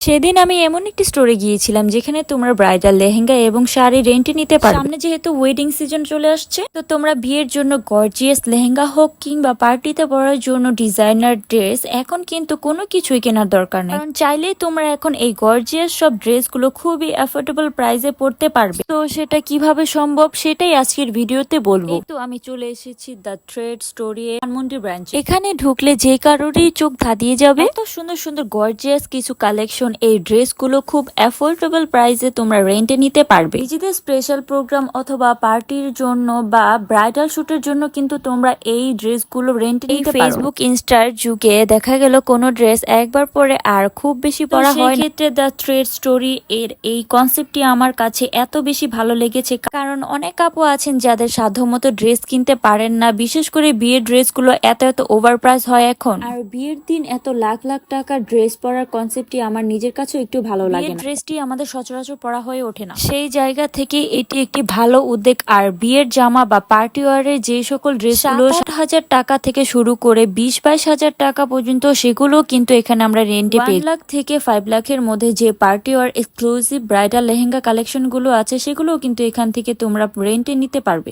সেদিন আমি এমন একটি স্টোরে গিয়েছিলাম যেখানে তোমরা ব্রাইডাল লেহেঙ্গা এবং শাড়ি রেন্টে নিতে পারো সামনে যেহেতু ওয়েডিং সিজন চলে আসছে, তো তোমরা বিয়ের জন্য গর্জিয়াস লেহেঙ্গা হোক কিংবা পার্টিতে পরার জন্য ডিজাইনার ড্রেস এখন কিন্তু কোনো কিছুই কেনার দরকার নেই। কারণ চাইলেই তোমরা এখন এই গর্জিয়াস সব ড্রেসগুলো খুবই অ্যাফোর্ডেবল প্রাইসে পড়তে পারবে। তো সেটা কীভাবে সম্ভব সেটাই আজকের ভিডিওতে বলব। তো আমি চলে এসেছি the trade story Dhanmondi branch এখানে ঢুকলে যে কারোরই চোখ ধাঁধিয়ে যাবে। এত সুন্দর সুন্দর গর্জিয়াস কিছু কালেকশন এই ড্রেসগুলো খুব অ্যাফোর্ডেবল প্রাইসে তোমরা রেন্টে নিতে পারবে। নিজেদের স্পেশাল প্রোগ্রাম অথবা পার্টির জন্য বা ব্রাইডাল শুটের জন্য কিন্তু তোমরা এই ড্রেসগুলো রেন্টে নিতে পারো। ফেসবুক ইনস্টার যুগে দেখা গেল কোনো ড্রেস একবার পরে আর খুব বেশি পরা হয় ক্ষেত্রে দ্য থ্রেড স্টোরি এর এই কনসেপ্টটি আমার কাছে এত বেশি ভালো লেগেছে কারণ অনেক আপু আছেন যাদের সাধ্যমতো ড্রেস কিনতে পারেন না বিশেষ করে বিয়ের ড্রেসগুলো এত এত ওভার প্রাইস হয় এখন। আর বিয়ের দিন এত লাখ লাখ টাকা ড্রেস পরার কনসেপ্টটি আমার নিজের কাছেও একটু ভালো লাগে না। ড্রেসটি আমাদের সচরাচর পরা হয়ে ওঠে না। সেই জায়গা থেকে এটি একটি ভালো উদ্যোগ। আর বিয়ের জামা বা পার্টি ওয়ারের যে সকল ড্রেসগুলো সাত হাজার টাকা থেকে শুরু করে বিশ বাইশ হাজার টাকা পর্যন্ত সেগুলো কিন্তু এখানে আমরা রেন্টে পেয়ে লাখ থেকে ফাইভ লাখের মধ্যে যে party wear exclusive bridal lehenga কালেকশনগুলো আছে সেগুলোও কিন্তু এখান থেকে তোমরা রেন্টে নিতে পারবে।